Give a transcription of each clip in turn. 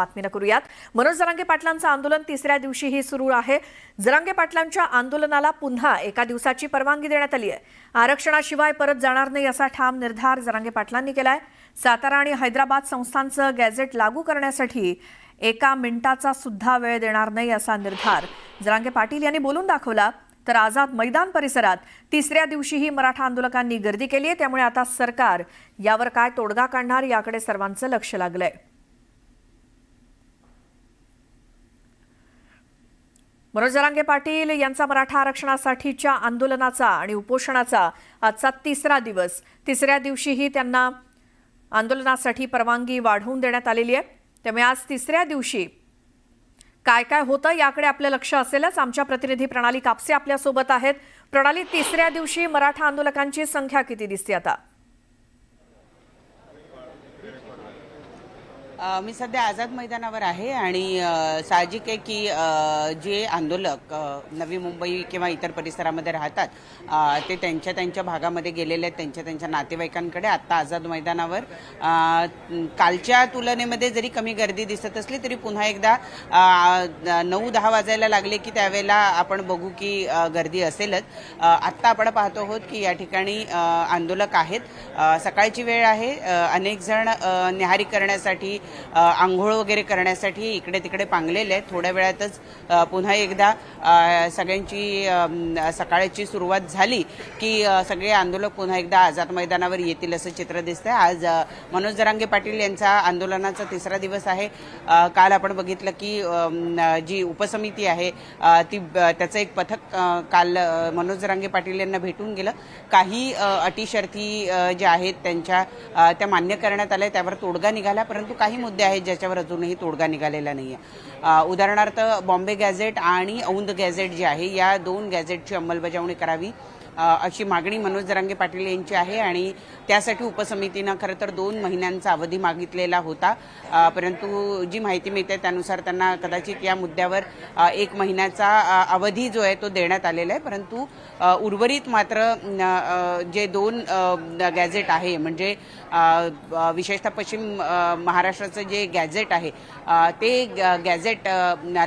बातमीनं करूयात. मनोज जरांगे पाटलांचं आंदोलन तिसऱ्या दिवशीही सुरू आहे. जरांगे पाटलांच्या आंदोलनाला पुन्हा एका दिवसाची परवानगी देण्यात आली आहे. आरक्षणाशिवाय परत जाणार नाही असा ठाम निर्धार जरांगे पाटलांनी केलाय. सातारा आणि हैदराबाद संस्थांचं गॅझेट लागू करण्यासाठी एका मिनिटाचा सुद्धा वेळ देणार नाही असा निर्धार जरांगे पाटील यांनी बोलून दाखवला. तर आझाद मैदान परिसरात तिसऱ्या दिवशीही मराठा आंदोलकांनी गर्दी केली आहे. त्यामुळे आता सरकार यावर काय तोडगा काढणार याकडे सर्वांचं लक्ष लागलंय. मनोज जरांगे पाटील यांचा मराठा आरक्षणासाठीच्या आंदोलनाचा आणि उपोषणाचा आजचा तिसरा दिवस. तिसऱ्या दिवशीही त्यांना आंदोलनासाठी परवानगी वाढवून देण्यात आलेली आहे. त्यामुळे आज तिसऱ्या दिवशी काय काय होतं याकडे आपलं लक्ष असेलच. आमच्या प्रतिनिधी प्रणाली कापसे आपल्यासोबत आहेत. प्रणाली तिसऱ्या दिवशी मराठा आंदोलकांची संख्या किती दिसते आता? मी सध्या आझाद मैदानावर आहे आणि साहजिक आहे की जे आंदोलक नवी मुंबई किंवा इतर परिसरामध्ये राहतात ते त्यांच्या त्यांच्या भागामध्ये गेलेले आहेत त्यांच्या त्यांच्या नातेवाईकांकडे. आत्ता आझाद मैदानावर कालच्या तुलनेमध्ये जरी कमी गर्दी दिसत असली तरी पुन्हा एकदा नऊ दहा वाजायला लागले की त्यावेळेला आपण बघू की गर्दी असेलच. आत्ता आपण पाहतो आहोत की या ठिकाणी आंदोलक आहेत. सकाळची वेळ आहे. अनेक जण न्याहारी करण्यासाठी आंघोळ वगैरे करण्यासाठी इकडे तिकडे पांगलेले आहेत. थोड्या वेळातच पुन्हा एकदा सगळ्यांची सकाळची सुरुवात झाली की सगळे आंदोलक पुन्हा एकदा आझाद मैदानावर येतील असं चित्र दिसतंय. आज मनोज जरांगे पाटील यांचा आंदोलनाचा तिसरा दिवस आहे. काल आपण बघितलं की जी उपसमिती आहे ती त्याचं एक पथक काल मनोज जरांगे पाटील यांना भेटून गेलं. काही अ, अटी ज्या आहेत त्यांच्या त्या मान्य करण्यात आल्या त्यावर तोडगा निघाला परंतु काही मुद्दे आहेत ज्याच्यावर अजूनही तोडगा निघालेला नाहीये. आहे उदाहरणार्थ बॉम्बे गॅझेट आणि औंध गॅझेट जे आहे या दोन गॅझेटची अंमलबजावणी करावी. अशी मागणी मनोज जरांगे पाटील यांची आहे आणि त्यासाठी उपसमितीनं खरं तर दोन महिन्यांचा अवधी मागितलेला होता. परंतु जी माहिती मिळते त्यानुसार त्यांना कदाचित या मुद्द्यावर एक महिन्याचा अवधी जो आहे तो देण्यात आलेला आहे. परंतु उर्वरित मात्र जे दोन गॅझेट आहे म्हणजे विशेषतः पश्चिम महाराष्ट्राचं जे गॅझेट आहे ते गॅझेट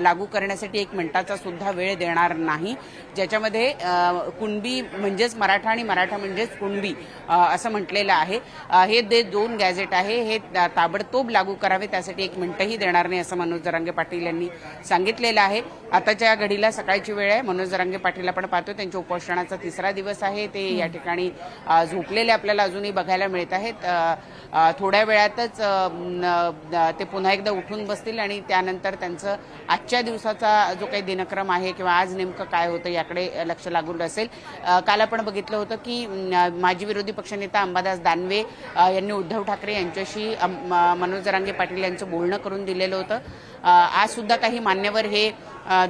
लागू करण्यासाठी एक मिनिटाचा सुद्धा वेळ देणार नाही. ज्याच्यामध्ये कुणबी म्हणजेच मराठा आणि मराठा म्हणजेच कुणबी असं म्हटलेलं आहे. हे जे दोन गॅझेट आहे. हे ताबडतोब लागू करावे. त्यासाठी एक मिनटंही देणार नाही असं मनोज जरांगे पाटील यांनी सांगितलेलं आहे. आताच्या घडीला सकाळची वेळ आहे. मनोज जरांगे पाटील आपण पाहतो त्यांच्या उपोषणाचा तिसरा दिवस आहे. ते या ठिकाणी झोपलेले आपल्याला अजूनही बघायला मिळत आहेत. थोड्या वेळातच ते पुन्हा एकदा उठून बसतील आणि त्यानंतर त्यांचं आजच्या दिवसाचा जो काही दिनक्रम आहे किंवा आज नेमकं काय होतं याकडे लक्ष लागून असेल. काल आपण बघितलं होतं की माजी विरोधी पक्षनेता अंबादास दानवे यांनी उद्धव ठाकरे यांच्याशी म- मनोज जरांगे पाटील यांचं बोलणं करून दिलेलं होतं. आज सुद्धा काही मान्यवर हे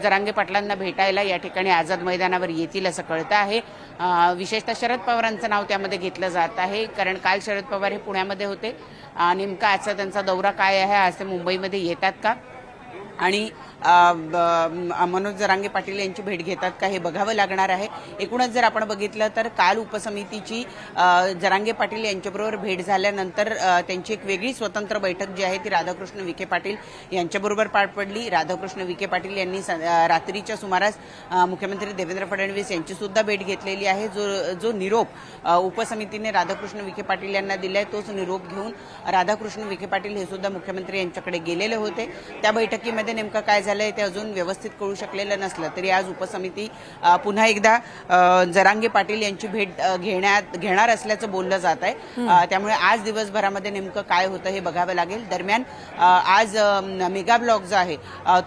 जरांगे पाटलांना भेटायला या ठिकाणी आझाद मैदानावर येतील असं कळतं आहे. विशेषतः शरद पवारांचं नाव त्यामध्ये घेतलं जात आहे कारण काल शरद पवार हे पुण्यामध्ये होते. नेमका आजचा त्यांचा दौरा काय आहे आज ते मुंबईमध्ये येतात का? आणि ब- मनोज जरांगे पाटील यांची भेट घेतात का हे बघावं लागणार आहे. एकूणच जर आपण बघितलं तर काल उपसमितीची जरांगे पाटील यांच्याबरोबर भेट झाल्यानंतर त्यांची एक वेगळी स्वतंत्र बैठक जी आहे ती राधाकृष्ण विखे पाटील यांच्याबरोबर पार पडली. राधाकृष्ण विखे पाटील यांनी स- रात्रीच्या सुमारास मुख्यमंत्री देवेंद्र फडणवीस यांची सुद्धा भेट घेतलेली आहे. जो जो निरोप उपसमितीने राधाकृष्ण विखे पाटील यांना दिलाय तोच निरोप घेऊन राधाकृष्ण विखे पाटील हे सुद्धा मुख्यमंत्री यांच्याकडे गेलेले होते. त्या बैठकीमध्ये नेमकं काय झालंय ते अजून व्यवस्थित कळू शकलेलं नसलं. तरी आज उपसमिती पुन्हा एकदा जरांगे पाटील यांची भेट घेण्यात घेणार असल्याचं बोललं जात आहे. त्यामुळे आज दिवसभरामध्ये नेमकं काय होतं हे बघावं लागेल. दरम्यान आज मेगा ब्लॉक जो आहे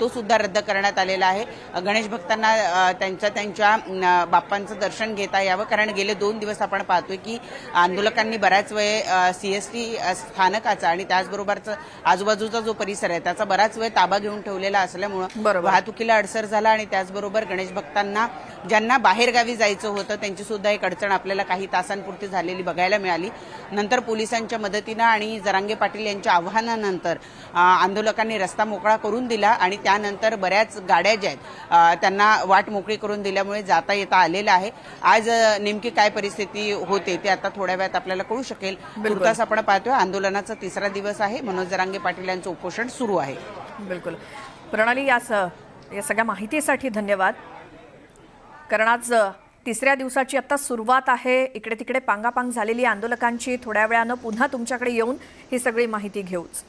तो सुद्धा रद्द करण्यात आलेला आहे. गणेश भक्तांना त्यांच्या त्यांच्या बाप्पांचं दर्शन घेता यावं. कारण गेले दोन दिवस आपण पाहतोय की आंदोलकांनी बऱ्याच वेळ सीएसटी स्थानकाचा आणि त्याचबरोबरचा आजूबाजूचा जो परिसर आहे त्याचा बराच वेळ ताबा घेऊन ठेवलेला असल्यामुळं. वाहतुकीला अडसर झाला आणि त्याचबरोबर गणेश भक्तांना ज्यांना बाहेरगावी जायचं होतं त्यांची सुद्धा एक अडचण आपल्याला काही तासांपुरती झालेली बघायला मिळाली. नंतर पोलिसांच्या मदतीनं आणि जरांगे पाटील यांच्या आव्हानानंतर आंदोलकांनी रस्ता मोकळा करून दिला आणि त्यानंतर बऱ्याच गाड्या ज्या आहेत त्यांना वाट मोकळी करून दिल्यामुळे जाता येता आलेलं आहे. आज नेमकी काय परिस्थिती होते ते आता थोड्या वेळात आपल्याला कळू शकेल. तुर्तास आपण पाहतोय. आंदोलनाचा तिसरा दिवस आहे. मनोज जरांगे पाटील यांचं उपोषण सुरू आहे. बिलकुल. प्रणाली या स या सगळ्या माहितीसाठी धन्यवाद. कारण आज तिसऱ्या दिवसाची आत्ता सुरुवात आहे. इकडे तिकडे पांगापांग झालेली आंदोलकांची थोड्या वेळानं पुन्हा तुमच्याकडे येऊन ही सगळी माहिती घेऊच.